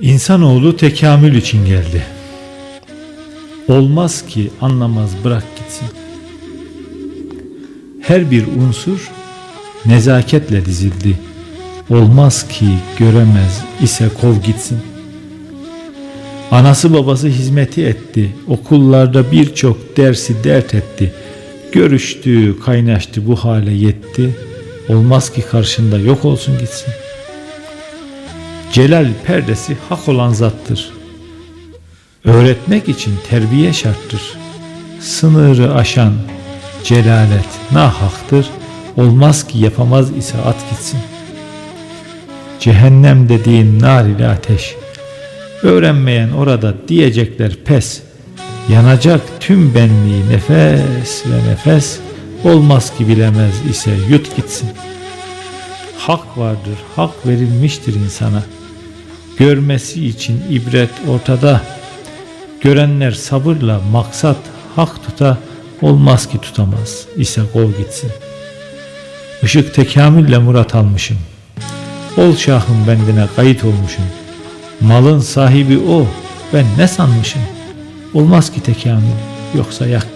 İnsanoğlu tekamül için geldi. Olmaz ki anlamaz bırak gitsin. Her bir unsur nezaketle dizildi. Olmaz ki göremez ise kov gitsin. Anası babası hizmeti etti. Okullarda birçok dersi dert etti. Görüştü, kaynaştı bu hale yetti. Olmaz ki karşında yok olsun gitsin. Celal perdesi hak olan zattır. Öğretmek için terbiye şarttır. Sınırı aşan celalet nahaktır. Olmaz ki yapamaz ise at gitsin. Cehennem dediğin nar ile ateş. Öğrenmeyen orada diyecekler pes. Yanacak tüm benliği nefes ve nefes. Olmaz ki bilemez ise yut gitsin. Hak vardır, hak verilmiştir insana. Görmesi için ibret ortada. Görenler sabırla maksat hak tuta, olmaz ki tutamaz ise kov gitsin. Işık tekamülle murat almışım. Ol şahım bendine kayıt olmuşum. Malın sahibi o, ben ne sanmışım? Olmaz ki tekamül, yoksa yak